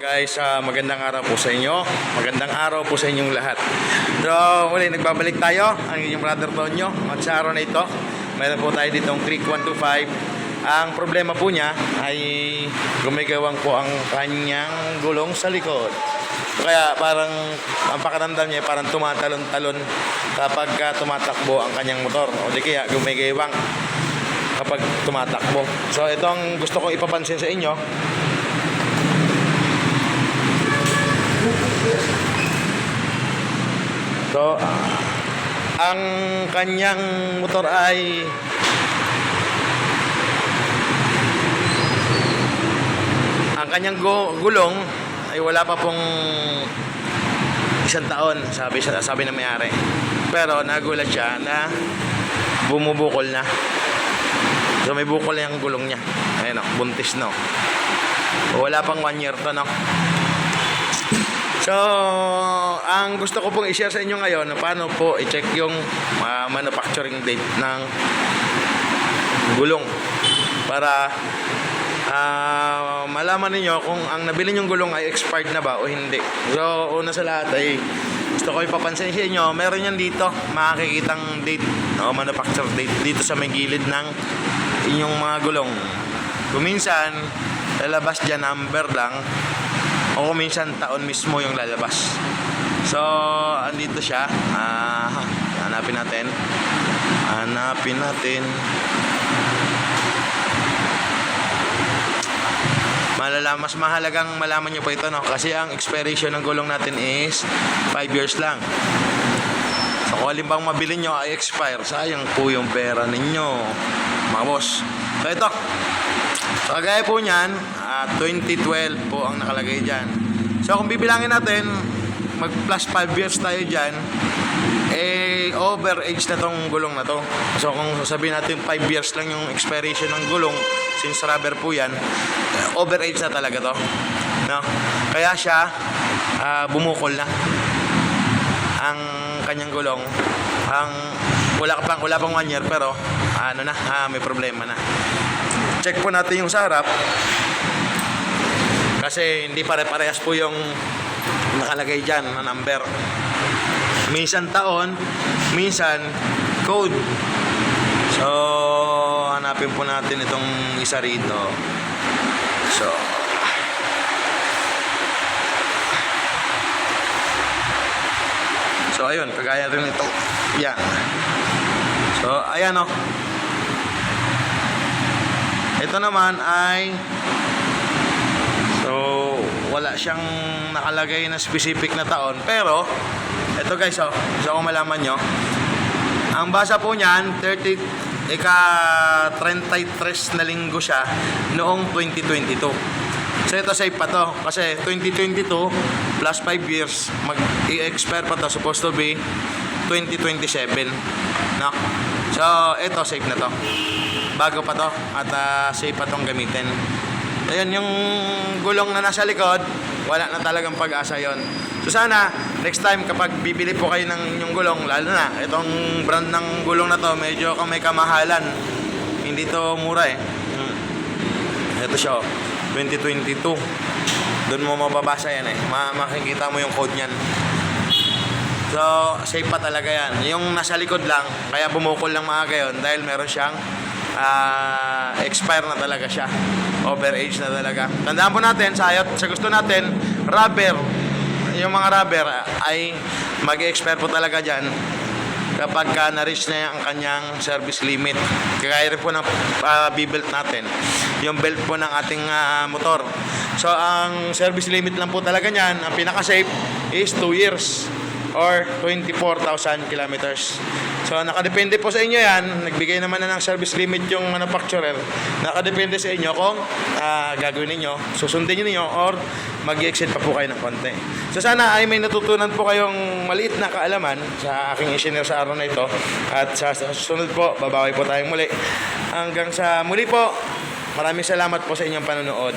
Guys, ah, magandang araw po sa inyo. Magandang araw po sa inyong lahat. So, muli, nagbabalik tayo. Ang inyong brother Tonyo. At sa araw na ito, mayroon po tayo ditong Creek 125. Ang problema po niya ay gumigawang po ang kanyang gulong sa likod. Kaya parang ang pakiramdam niya parang tumatalon-talon kapag ah, tumatakbo ang kanyang motor. O di kaya gumigawang kapag tumatakbo. So, ito ang gusto kong ipapansin sa inyo. So, ang kanyang motor ay ang kanyang gu- gulong ay wala pa pong isang taon, sabi sabi ng may-ari. Pero nagulat siya na bumubukol na. So may bukol na yung gulong niya. Ayun o, buntis no. Wala pang one year to no. So, ang gusto ko pong i-share sa inyo ngayon, na paano po i-check yung ah, manufacturing date ng gulong para ah, malaman ninyo kung ang nabili nyong gulong ay expired na ba o hindi. So, una sa lahat ay gusto ko ipapansin sa inyo, meron yan dito, makikitang date, no, manufacture date dito sa may gilid ng inyong mga gulong. Kuminsan, lalabas dyan number lang, o minsan taon mismo yung lalabas. So, andito siya. Ah, hanapin natin. Hanapin natin. Malala, mas mahalagang malaman nyo pa ito, no? Kasi ang expiration ng gulong natin is 5 years lang. So, kung alin bang mabili nyo ay expire, sayang po yung pera ninyo, mga boss. So, ito. So, po niyan, ah, 2012 po ang nakalagay dyan. So, kung bibilangin natin, mag plus 5 years tayo dyan, eh, overage na tong gulong na to. So, kung sabihin natin 5 years lang yung expiration ng gulong, since rubber po yan, eh, overage na talaga to. No? Kaya siya, ah, bumukol na ang kanyang gulong. Ang wala pang wala pang one year pero ano na, ah, may problema na. Check po natin yung sa harap. Kasi hindi pare-parehas po yung nakalagay dyan na number. Minsan taon, minsan code. So, hanapin po natin itong isa rito. So, So ayun, kagaya rin ito. Yan. So ayan o. Ito naman ay So wala siyang nakalagay na specific na taon pero ito guys oh, gusto ko malaman nyo. Ang basa po niyan 30 ika 33 na linggo siya noong 2022. So ito safe pa to kasi 2022 plus 5 years mag i-expire pa to supposed to be 2027 no so ito safe na to. Bago pa to at ah, safe pa tong gamitin. Ayun yung gulong na nasa likod wala na talagang pag-asa yon so sana next time kapag bibili po kayo ng inyong gulong lalo na itong brand ng gulong na to medyo may kamahalan. Hindi to mura eh. Hmm. ito siya oh. 2022 doon mo mababasa yan eh. Ma makikita mo yung code niyan so safe pa talaga yan. Yung nasa likod lang kaya bumukol lang mga gayon dahil meron siyang ah, expire na talaga siya. Overage na talaga. Tandaan po natin sa, ayot, sa gusto natin rubber. Yung mga rubber ah, ay mag-expire po talaga dyan kapag ka na-reach na ang kanyang service limit. Kagaya rin po ng uh, belt natin, yung belt po ng ating ah, motor. So, ang service limit lang po talaga niyan, ang pinaka-safe is 2 years or 24,000 kilometers. So, nakadepende po sa inyo yan. Nagbigay naman na ng service limit yung manufacturer. Nakadepende sa inyo kung ah, gagawin ninyo, susundin ninyo or mag-exit pa po kayo ng konti. So, sana ay may natutunan po kayong maliit na kaalaman sa aking engineer sa araw na ito. At sa susunod po, babawi po tayong muli. Hanggang sa muli po, maraming salamat po sa inyong panonood.